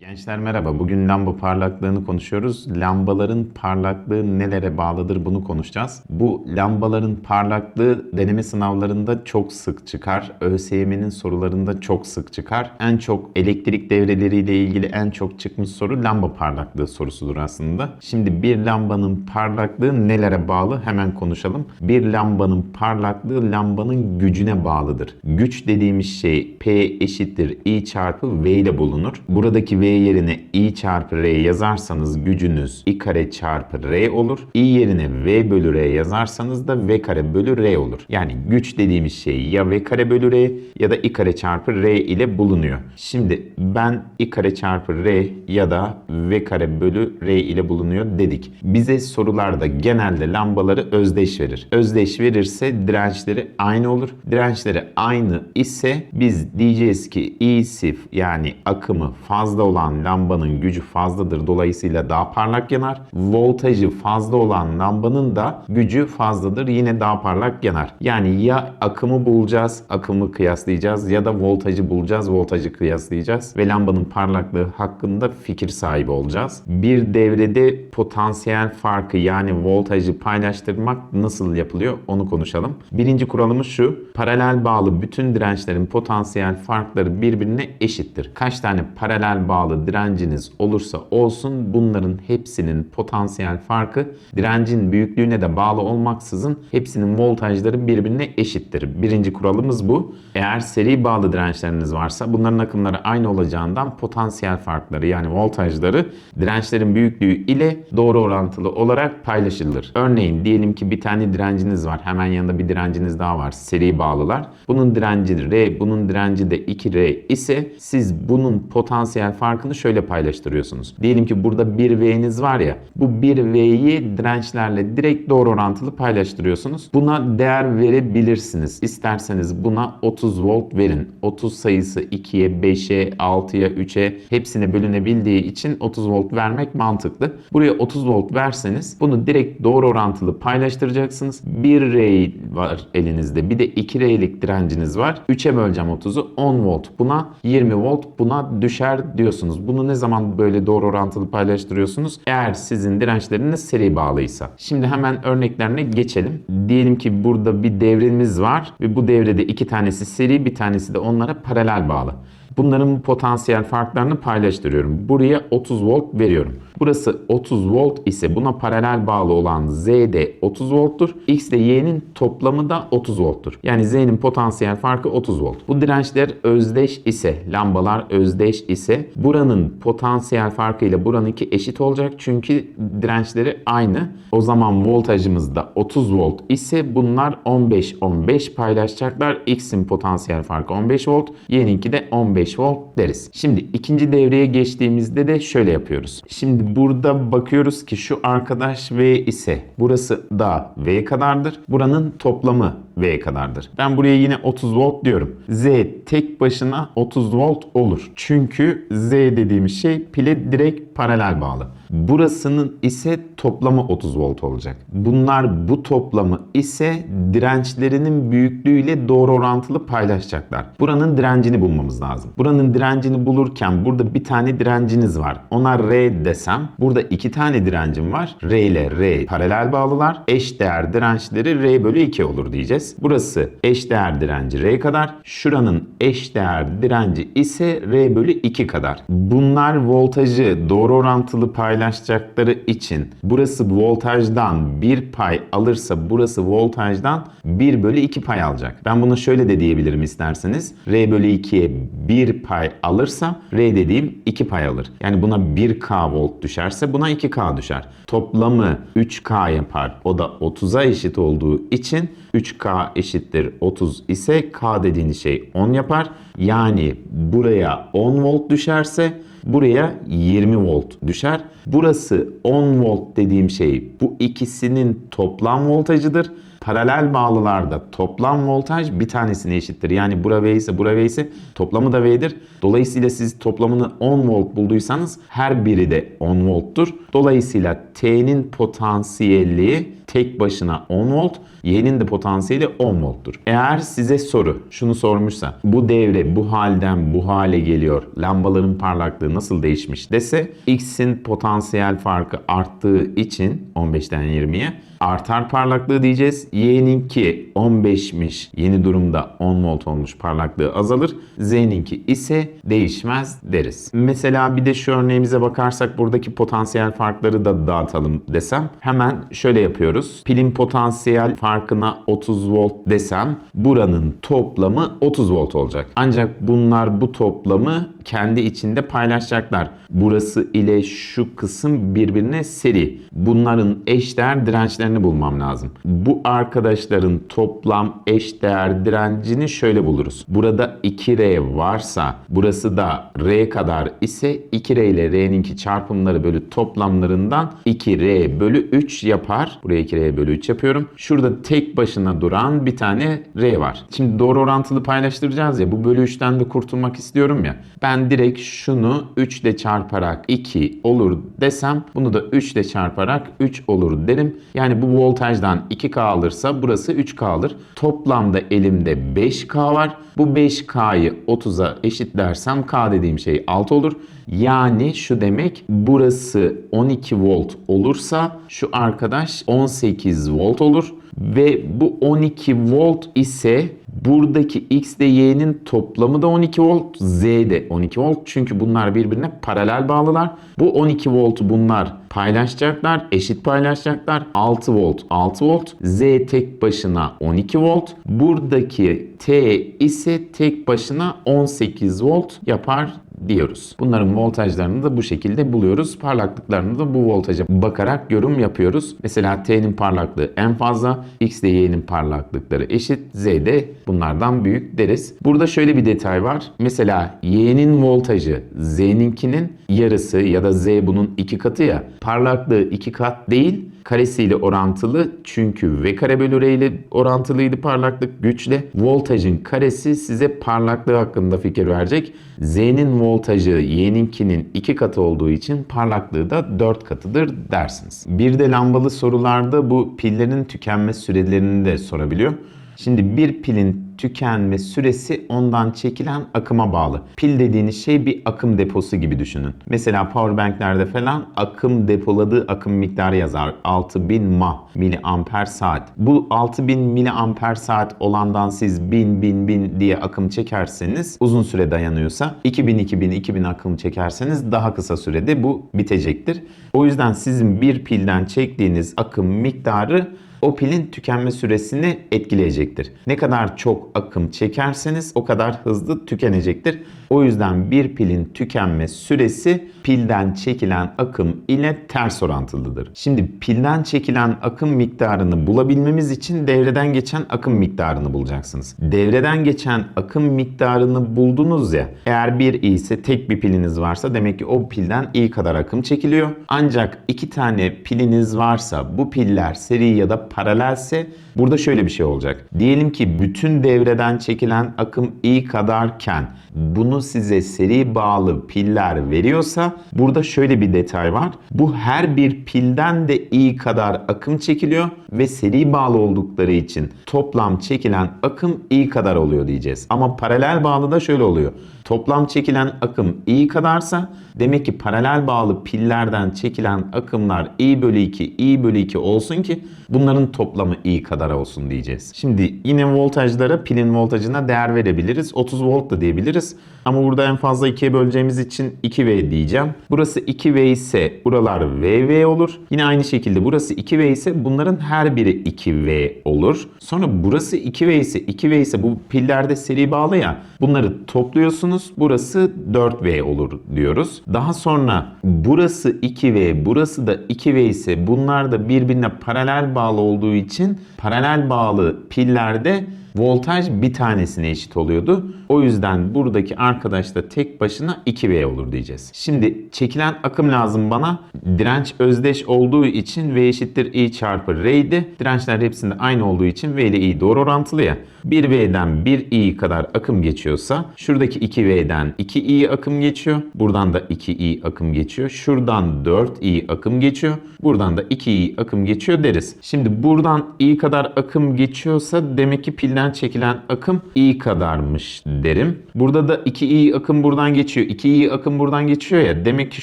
Gençler merhaba. Bugün lamba parlaklığını konuşuyoruz. Lambaların parlaklığı nelere bağlıdır bunu konuşacağız. Bu lambaların parlaklığı deneme sınavlarında çok sık çıkar. ÖSYM'nin sorularında çok sık çıkar. En çok elektrik devreleriyle ilgili en çok çıkmış soru lamba parlaklığı sorusudur aslında. Şimdi bir lambanın parlaklığı nelere bağlı hemen konuşalım. Bir lambanın parlaklığı lambanın gücüne bağlıdır. Güç dediğimiz şey P eşittir I çarpı V ile bulunur. Buradaki V yerine I çarpı R yazarsanız gücünüz I kare çarpı R olur. I yerine V bölü R yazarsanız da V kare bölü R olur. Yani güç dediğimiz şey ya V kare bölü R ya da I kare çarpı R ile bulunuyor. Şimdi ben I kare çarpı R ya da V kare bölü R ile bulunuyor dedik. Bize sorularda genelde lambaları özdeş verir. Özdeş verirse dirençleri aynı olur. Dirençleri aynı ise biz diyeceğiz ki İ'si yani akımı fazla olan lambanın gücü fazladır. Dolayısıyla daha parlak yanar. Voltajı fazla olan lambanın da gücü fazladır. Yine daha parlak yanar. Yani ya akımı bulacağız, akımı kıyaslayacağız ya da voltajı bulacağız, voltajı kıyaslayacağız ve lambanın parlaklığı hakkında fikir sahibi olacağız. Bir devrede potansiyel farkı yani voltajı paylaştırmak nasıl yapılıyor onu konuşalım. Birinci kuralımız şu. Paralel bağlı bütün dirençlerin potansiyel farkları birbirine eşittir. Kaç tane paralel bağlı direnciniz olursa olsun bunların hepsinin potansiyel farkı direncin büyüklüğüne de bağlı olmaksızın hepsinin voltajları birbirine eşittir. Birinci kuralımız bu. Eğer seri bağlı dirençleriniz varsa bunların akımları aynı olacağından potansiyel farkları yani voltajları dirençlerin büyüklüğü ile doğru orantılı olarak paylaşılır. Örneğin diyelim ki bir tane direnciniz var. Hemen yanında bir direnciniz daha var. Seri bağlılar. Bunun direnci R, bunun direnci de 2R ise siz bunun potansiyel farkını şöyle paylaştırıyorsunuz. Diyelim ki burada 1V'niz var ya. Bu 1V'yi dirençlerle direkt doğru orantılı paylaştırıyorsunuz. Buna değer verebilirsiniz. İsterseniz buna 30 volt verin. 30 sayısı 2'ye, 5'e, 6'ya, 3'e hepsine bölünebildiği için 30 volt vermek mantıklı. Buraya 30 volt verseniz bunu direkt doğru orantılı paylaştıracaksınız. 1 R var elinizde. Bir de 2 R'lik direnciniz var. 3'e böleceğim 30'u 10 volt. Buna 20 volt buna düşer diyorsunuz. Bunu ne zaman böyle doğru orantılı paylaştırıyorsunuz? Eğer sizin dirençleriniz seri bağlıysa. Şimdi hemen örneklerine geçelim. Diyelim ki burada bir devremiz var ve bu devrede iki tanesi seri bir tanesi de onlara paralel bağlı. Bunların potansiyel farklarını paylaştırıyorum. Buraya 30 volt veriyorum. Burası 30 volt ise buna paralel bağlı olan Z de 30 volttur. X ile Y'nin toplamı da 30 volttur. Yani Z'nin potansiyel farkı 30 volt. Bu dirençler özdeş ise, lambalar özdeş ise buranın potansiyel farkı ile buranınki eşit olacak. Çünkü dirençleri aynı. O zaman voltajımız da 30 volt ise bunlar 15-15 paylaşacaklar. X'in potansiyel farkı 15 volt, Y'ninki de 15 volt deriz. Şimdi ikinci devreye geçtiğimizde de şöyle yapıyoruz. Şimdi burada bakıyoruz ki şu arkadaş V ise burası da V kadardır. Buranın toplamı V kadardır. Ben buraya yine 30 volt diyorum. Z tek başına 30 volt olur. Çünkü Z dediğimiz şey pile direkt paralel bağlı. Burasının ise toplamı 30 volt olacak. Bunlar bu toplamı ise dirençlerinin büyüklüğüyle doğru orantılı paylaşacaklar. Buranın direncini bulmamız lazım. Buranın direncini bulurken burada bir tane direnciniz var. Ona R desem burada iki tane direncim var. R ile R paralel bağlılar. Eş değer dirençleri R bölü 2 olur diyeceğiz. Burası eş değer direnci R kadar. Şuranın eş değer direnci ise R bölü 2 kadar. Bunlar voltajı doğru orantılı paylaşacakları için burası voltajdan bir pay alırsa burası voltajdan 1 bölü 2 pay alacak. Ben bunu şöyle de diyebilirim isterseniz. R bölü 2'ye 1 pay alırsa R dediğim 2 pay alır. Yani buna 1K volt düşerse buna 2K düşer. Toplamı 3K yapar. O da 30'a eşit olduğu için 3K eşittir 30 ise K dediğiniz şey 10 yapar. Yani buraya 10 volt düşerse buraya 20 volt düşer. Burası 10 volt dediğim şey bu ikisinin toplam voltajıdır. Paralel bağlılarda toplam voltaj bir tanesine eşittir. Yani bura V ise bura V ise toplamı da V'dir. Dolayısıyla siz toplamını 10 volt bulduysanız her biri de 10 volttur. Dolayısıyla T'nin potansiyelliği tek başına 10 volt, Y'nin de potansiyeli 10 volttur. Eğer size soru şunu sormuşsa bu devre bu halden bu hale geliyor. Lambaların parlaklığı nasıl değişmiş dese X'in potansiyel farkı arttığı için 15'ten 20'ye artar parlaklığı diyeceğiz. Y'ninki 15'miş. Yeni durumda 10 volt olmuş parlaklığı azalır. Z'ninki ise değişmez deriz. Mesela bir de şu örneğimize bakarsak buradaki potansiyel farkları da dağıtalım desem hemen şöyle yapıyoruz. Pilin potansiyel farkına 30 volt desem buranın toplamı 30 volt olacak. Ancak bunlar bu toplamı kendi içinde paylaşacaklar. Burası ile şu kısım birbirine seri. Bunların eşdeğer dirençlerini bulmam lazım. Bu arkadaşların toplam eşdeğer direncini şöyle buluruz. Burada 2R varsa burası da R kadar ise 2R ile R'ninki çarpımları bölü toplamlarından 2R bölü 3 yapar. Buraya 2R bölü 3 yapıyorum. Şurada tek başına duran bir tane R var. Şimdi doğru orantılı paylaştıracağız ya bu bölü 3'ten de kurtulmak istiyorum ya. Ben direkt şunu 3 ile çarparak 2 olur desem bunu da 3 ile çarparak 3 olur derim. Yani bu voltajdan 2K alırsa burası 3K alır. Toplamda elimde 5K var. Bu 5K'yı 30'a eşitlersem K dediğim şey 6 olur. Yani şu demek burası 12 volt olursa şu arkadaş 18 volt olur. Ve bu 12 volt ise buradaki X ile Y'nin toplamı da 12 volt, Z de 12 volt. Çünkü bunlar birbirine paralel bağlılar. Bu 12 voltu bunlar paylaşacaklar, eşit paylaşacaklar. 6 volt, 6 volt. Z tek başına 12 volt. Buradaki T ise tek başına 18 volt yapar diyoruz. Bunların voltajlarını da bu şekilde buluyoruz. Parlaklıklarını da bu voltaja bakarak yorum yapıyoruz. Mesela T'nin parlaklığı en fazla, X ile Y'nin parlaklıkları eşit, Z de bunlardan büyük deriz. Burada şöyle bir detay var. Mesela Y'nin voltajı Z'ninkinin yarısı ya da Z bunun iki katı ya. Parlaklığı iki kat değil, karesiyle orantılı çünkü V kare bölü R ile orantılıydı parlaklık güçle. Voltajın karesi size parlaklığı hakkında fikir verecek. Z'nin voltajı Y'ninkinin iki katı olduğu için parlaklığı da 4 katıdır dersiniz. Bir de lambalı sorularda bu pillerin tükenme sürelerini de sorabiliyor. Şimdi bir pilin tükenme süresi ondan çekilen akıma bağlı. Pil dediğiniz şey bir akım deposu gibi düşünün. Mesela powerbanklerde falan akım depoladığı akım miktarı yazar. 6000 mAh miliamper saat. Bu 6000 miliamper saat olandan siz 1000 1000 1000 diye akım çekerseniz uzun süre dayanıyorsa 2000 2000 2000 akım çekerseniz daha kısa sürede bu bitecektir. O yüzden sizin bir pilden çektiğiniz akım miktarı o pilin tükenme süresini etkileyecektir. Ne kadar çok akım çekerseniz o kadar hızlı tükenecektir. O yüzden bir pilin tükenme süresi pilden çekilen akım ile ters orantılıdır. Şimdi pilden çekilen akım miktarını bulabilmemiz için devreden geçen akım miktarını bulacaksınız. Devreden geçen akım miktarını buldunuz ya. Eğer bir i ise tek bir piliniz varsa demek ki o pilden i kadar akım çekiliyor. Ancak iki tane piliniz varsa bu piller seri ya da paralelse burada şöyle bir şey olacak. Diyelim ki bütün devreden çekilen akım i kadarken bunu size seri bağlı piller veriyorsa burada şöyle bir detay var. Bu her bir pilden de i kadar akım çekiliyor ve seri bağlı oldukları için toplam çekilen akım i kadar oluyor diyeceğiz. Ama paralel bağlı da şöyle oluyor. Toplam çekilen akım i kadarsa demek ki paralel bağlı pillerden çekilen akımlar i bölü 2, i bölü 2 olsun ki bunların toplamı i kadar olsun diyeceğiz. Şimdi yine voltajlara pilin voltajına değer verebiliriz. 30 volt da diyebiliriz. Ama burada en fazla 2'ye böleceğimiz için 2V diyeceğim. Burası 2V ise buralar VV olur. Yine aynı şekilde burası 2V ise bunların her biri 2V olur. Sonra burası 2V ise 2V ise bu pillerde seri bağlı ya. Bunları topluyorsunuz. Burası 4V olur diyoruz. Daha sonra burası 2V, burası da 2V ise bunlar da birbirine paralel bağlı olduğu için paralel bağlı pillerde voltaj bir tanesine eşit oluyordu. O yüzden buradaki arkadaş da tek başına 2V olur diyeceğiz. Şimdi çekilen akım lazım bana. Direnç özdeş olduğu için V eşittir I çarpı R'ydi. Dirençler hepsinde aynı olduğu için V ile I doğru orantılı ya. 1V'den 1I kadar akım geçiyorsa şuradaki 2V'den 2I akım geçiyor. Buradan da 2I akım geçiyor. Şuradan 4I akım geçiyor. Buradan da 2I akım geçiyor deriz. Şimdi buradan I kadar akım geçiyorsa demek ki pilden çekilen akım I kadarmış derim. Burada da 2I akım buradan geçiyor. 2I akım buradan geçiyor ya. Demek ki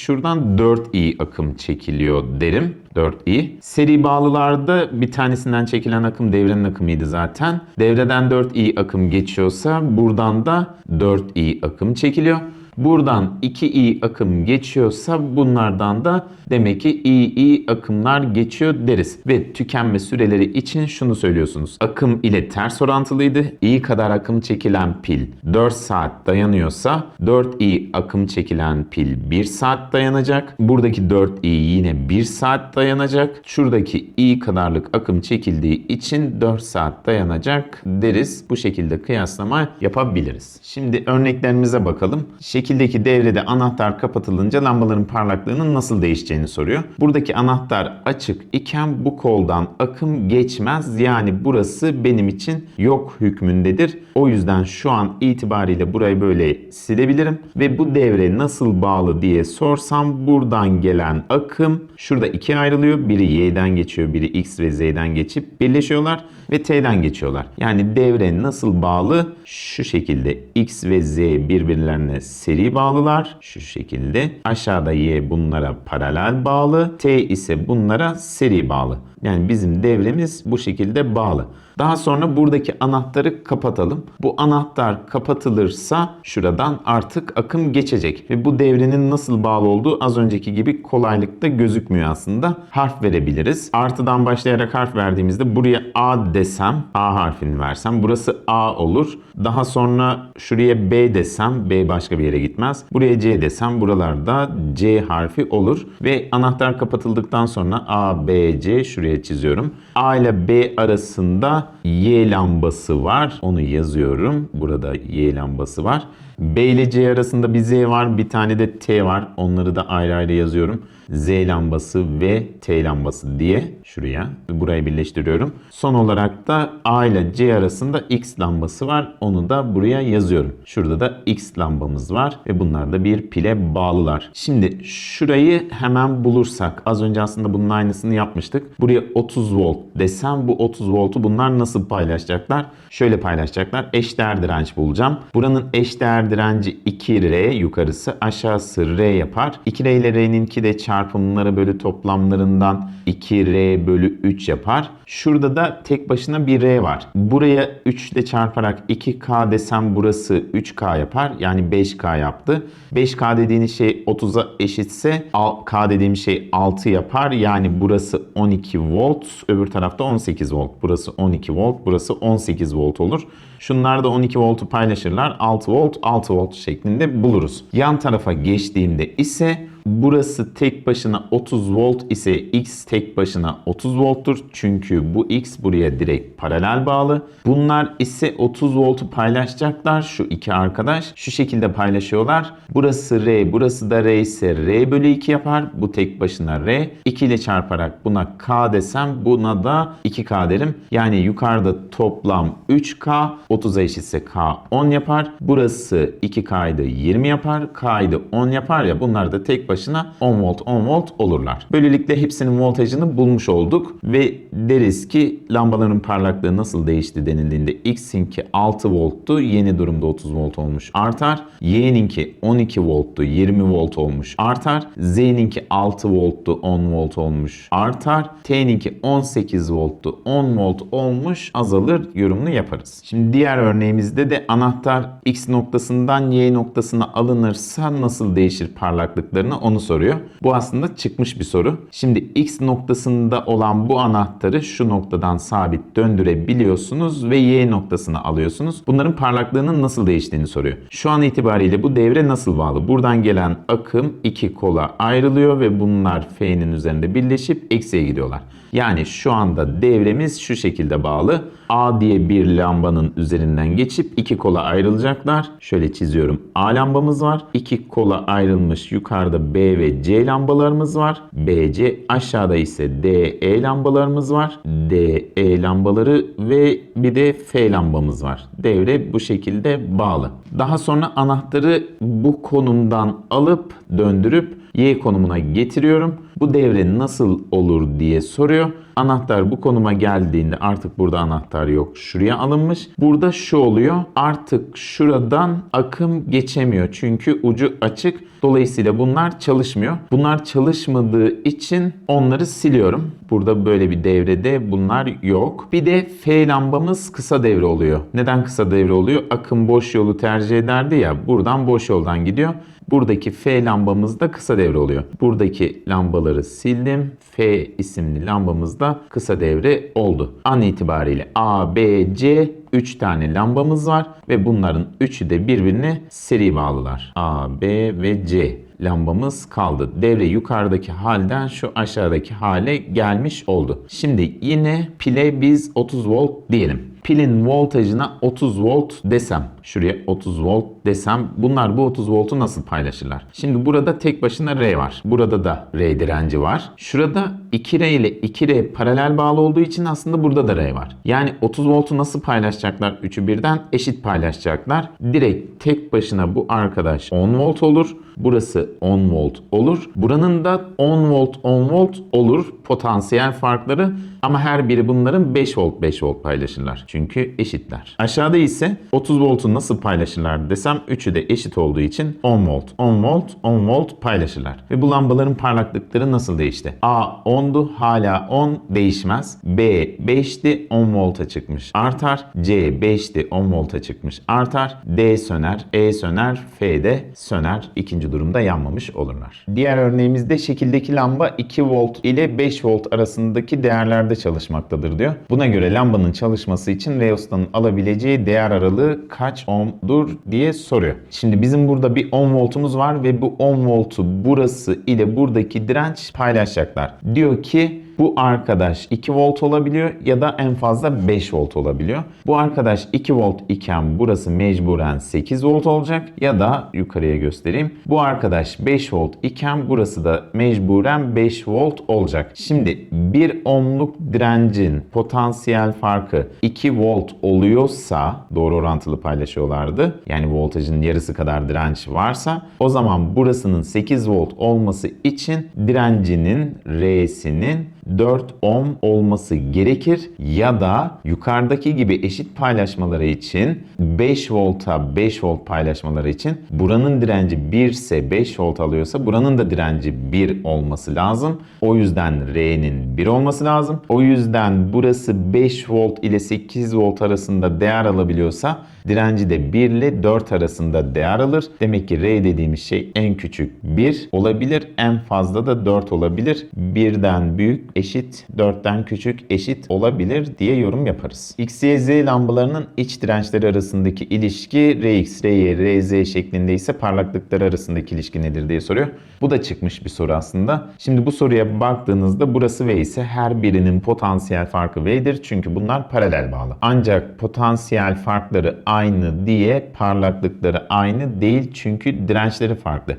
şuradan 4I akım çekiliyor derim. 4i. Seri bağlılarda bir tanesinden çekilen akım devrenin akımıydı zaten. Devreden 4i akım geçiyorsa buradan da 4i akım çekiliyor. Buradan 2i akım geçiyorsa bunlardan da demek ki i akımlar geçiyor deriz. Ve tükenme süreleri için şunu söylüyorsunuz. Akım ile ters orantılıydı. i kadar akım çekilen pil 4 saat dayanıyorsa 4i akım çekilen pil 1 saat dayanacak. Buradaki 4i yine 1 saat dayanacak. Şuradaki i kadarlık akım çekildiği için 4 saat dayanacak deriz. Bu şekilde kıyaslama yapabiliriz. Şimdi örneklerimize bakalım. Şekildeki devrede anahtar kapatılınca lambaların parlaklığının nasıl değişeceğini soruyor. Buradaki anahtar açık iken bu koldan akım geçmez. Yani burası benim için yok hükmündedir. O yüzden şu an itibariyle burayı böyle silebilirim. Ve bu devre nasıl bağlı diye sorsam buradan gelen akım şurada ikiye ayrılıyor. Biri y'den geçiyor, biri x ve z'den geçip birleşiyorlar ve t'den geçiyorlar. Yani devre nasıl bağlı? Şu şekilde x ve z birbirlerine seri bağlılar. Şu şekilde. Aşağıda y bunlara paralel bağlı. T ise bunlara seri bağlı. Yani bizim devremiz bu şekilde bağlı. Daha sonra buradaki anahtarı kapatalım. Bu anahtar kapatılırsa şuradan artık akım geçecek. Ve bu devrenin nasıl bağlı olduğu az önceki gibi kolaylıkta gözükmüyor aslında. Harf verebiliriz. Artıdan başlayarak harf verdiğimizde buraya A desem, A harfini versem burası A olur. Daha sonra şuraya B desem, B başka bir yere gitmez. Buraya C desem buralarda C harfi olur. Ve anahtar kapatıldıktan sonra A, B, C şuraya çiziyorum. A ile B arasında Y lambası var. Onu yazıyorum. Burada Y lambası var. B ile C arasında bir Z var. Bir tane de T var. Onları da ayrı ayrı yazıyorum. Z lambası ve T lambası diye şuraya burayı birleştiriyorum. Son olarak da A ile C arasında X lambası var. Onu da buraya yazıyorum. Şurada da X lambamız var ve bunlar da bir pile bağlılar. Şimdi şurayı hemen bulursak az önce aslında bunun aynısını yapmıştık. Buraya 30 volt desem bu 30 voltu bunlar nasıl paylaşacaklar? Şöyle paylaşacaklar. Eşdeğer direnç bulacağım. Buranın eşdeğer direnci 2R yukarısı aşağısı R yapar. 2R ile R'ninki de çarpımları bölü toplamlarından 2R bölü 3 yapar. Şurada da tek başına bir R var. Buraya 3 ile çarparak 2K desem burası 3K yapar. Yani 5K yaptı. 5K dediğiniz şey 30'a eşitse K dediğim şey 6 yapar. Yani burası 12 volt. Öbür tarafta 18 volt. Burası 12 volt. Burası 18 volt olur. Şunlar da 12 voltu paylaşırlar. 6 volt 6 volt şeklinde buluruz. Yan tarafa geçtiğimde ise burası tek başına 30 volt ise x tek başına 30 volttur. Çünkü bu x buraya direkt paralel bağlı. Bunlar ise 30 voltu paylaşacaklar. Şu iki arkadaş şu şekilde paylaşıyorlar. Burası R, burası da R ise R bölü 2 yapar. Bu tek başına R. 2 ile çarparak buna K desem buna da 2K derim. Yani yukarıda toplam 3K 30'a eşitse K 10 yapar. Burası 2K'ydı 20 yapar. K'ydı 10 yapar ya bunlar da tek başına 10 volt 10 volt olurlar. Böylelikle hepsinin voltajını bulmuş olduk ve deriz ki lambaların parlaklığı nasıl değişti denildiğinde X'inki 6 volttu yeni durumda 30 volt olmuş artar. Y'ninki 12 volttu 20 volt olmuş artar. Z'ninki 6 volttu 10 volt olmuş artar. T'ninki 18 volttu 10 volt olmuş azalır yorumunu yaparız. Şimdi diğer örneğimizde de anahtar X noktasından Y noktasına alınırsa nasıl değişir parlaklıklarını onu soruyor. Bu aslında çıkmış bir soru. Şimdi X noktasında olan bu anahtarı şu noktadan sabit döndürebiliyorsunuz ve Y noktasına alıyorsunuz. Bunların parlaklığının nasıl değiştiğini soruyor. Şu an itibariyle bu devre nasıl bağlı? Buradan gelen akım iki kola ayrılıyor ve bunlar F'nin üzerinde birleşip eksiye gidiyorlar. Yani şu anda devremiz şu şekilde bağlı. A diye bir lambanın üzerinden geçip iki kola ayrılacaklar. Şöyle çiziyorum. A lambamız var. İki kola ayrılmış yukarıda B ve C lambalarımız var. B, C aşağıda ise D, E lambalarımız var. D, E lambaları ve bir de F lambamız var. Devre bu şekilde bağlı. Daha sonra anahtarı bu konumdan alıp döndürüp Y konumuna getiriyorum. Bu devre nasıl olur diye soruyor. Ethereum Anahtar bu konuma geldiğinde artık burada anahtar yok. Şuraya alınmış. Burada şu oluyor. Artık şuradan akım geçemiyor. Çünkü ucu açık. Dolayısıyla bunlar çalışmıyor. Bunlar çalışmadığı için onları siliyorum. Burada böyle bir devrede bunlar yok. Bir de F lambamız kısa devre oluyor. Neden kısa devre oluyor? Akım boş yolu tercih ederdi ya. Buradan boş yoldan gidiyor. Buradaki F lambamız da kısa devre oluyor. Buradaki lambaları sildim. F isimli lambamız da kısa devre oldu. An itibariyle A, B, C 3 tane lambamız var ve bunların üçü de birbirine seri bağlılar. A, B ve C lambamız kaldı. Devre yukarıdaki halden şu aşağıdaki hale gelmiş oldu. Şimdi yine pile biz 30 volt diyelim pilin voltajına 30 volt desem, şuraya 30 volt desem bunlar bu 30 voltu nasıl paylaşırlar? Şimdi burada tek başına R var. Burada da R direnci var. Şurada 2R ile 2R paralel bağlı olduğu için aslında burada da R var. Yani 30 voltu nasıl paylaşacaklar? Üçü birden eşit paylaşacaklar. Direkt tek başına bu arkadaş 10 volt olur. Burası 10 volt olur. Buranın da 10 volt 10 volt olur potansiyel farkları ama her biri bunların 5 volt 5 volt paylaşırlar. Çünkü eşitler. Aşağıda ise 30 voltu nasıl paylaşırlar desem üçü de eşit olduğu için 10 volt 10 volt 10 volt paylaşırlar. Ve bu lambaların parlaklıkları nasıl değişti? A 10'du hala 10 değişmez. B 5'ti 10 volta çıkmış artar. C 5'ti 10 volta çıkmış artar. D söner, E söner, F de söner. İkinci durumda yanmamış olurlar. Diğer örneğimizde şekildeki lamba 2 volt ile 5 volt arasındaki değerlerde çalışmaktadır diyor. Buna göre lambanın çalışması için Reosta'nın alabileceği değer aralığı kaç ohm'dur diye soruyor. Şimdi bizim burada bir 10 voltumuz var ve bu 10 voltu burası ile buradaki direnç paylaşacaklar. Diyor ki bu arkadaş 2 volt olabiliyor ya da en fazla 5 volt olabiliyor. Bu arkadaş 2 volt iken burası mecburen 8 volt olacak ya da yukarıya göstereyim. Bu arkadaş 5 volt iken burası da mecburen 5 volt olacak. Şimdi 1 ohmluk direncin potansiyel farkı 2 volt oluyorsa doğru orantılı paylaşıyorlardı. Yani voltajın yarısı kadar direnç varsa o zaman burasının 8 volt olması için direncinin R'sinin 4 ohm olması gerekir ya da yukarıdaki gibi eşit paylaşmaları için 5 volta 5 volt paylaşmaları için buranın direnci 1 ise 5 volt alıyorsa buranın da direnci 1 olması lazım. O yüzden R'nin 1 olması lazım. O yüzden burası 5 volt ile 8 volt arasında değer alabiliyorsa direnci de 1 ile 4 arasında değer alır. Demek ki R dediğimiz şey en küçük 1 olabilir. En fazla da 4 olabilir. 1'den büyük eşit 4'ten küçük eşit olabilir diye yorum yaparız. X, Y, Z lambalarının iç dirençleri arasındaki ilişki Rx, Ry, Rz şeklinde ise parlaklıkları arasındaki ilişki nedir diye soruyor. Bu da çıkmış bir soru aslında. Şimdi bu soruya baktığınızda burası V ise her birinin potansiyel farkı V'dir. Çünkü bunlar paralel bağlı. Ancak potansiyel farkları aynı diye parlaklıkları aynı değil çünkü dirençleri farklı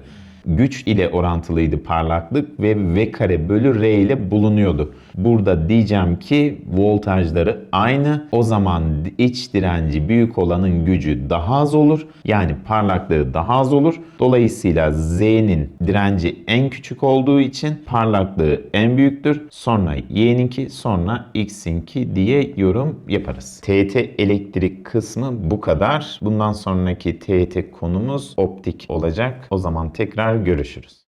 güç ile orantılıydı parlaklık ve V kare bölü R ile bulunuyordu. Burada diyeceğim ki voltajları aynı. O zaman iç direnci büyük olanın gücü daha az olur. Yani parlaklığı daha az olur. Dolayısıyla Z'nin direnci en küçük olduğu için parlaklığı en büyüktür. Sonra Y'ninki sonra X'inki diye yorum yaparız. TT elektrik kısmı bu kadar. Bundan sonraki TT konumuz optik olacak. O zaman tekrar görüşürüz.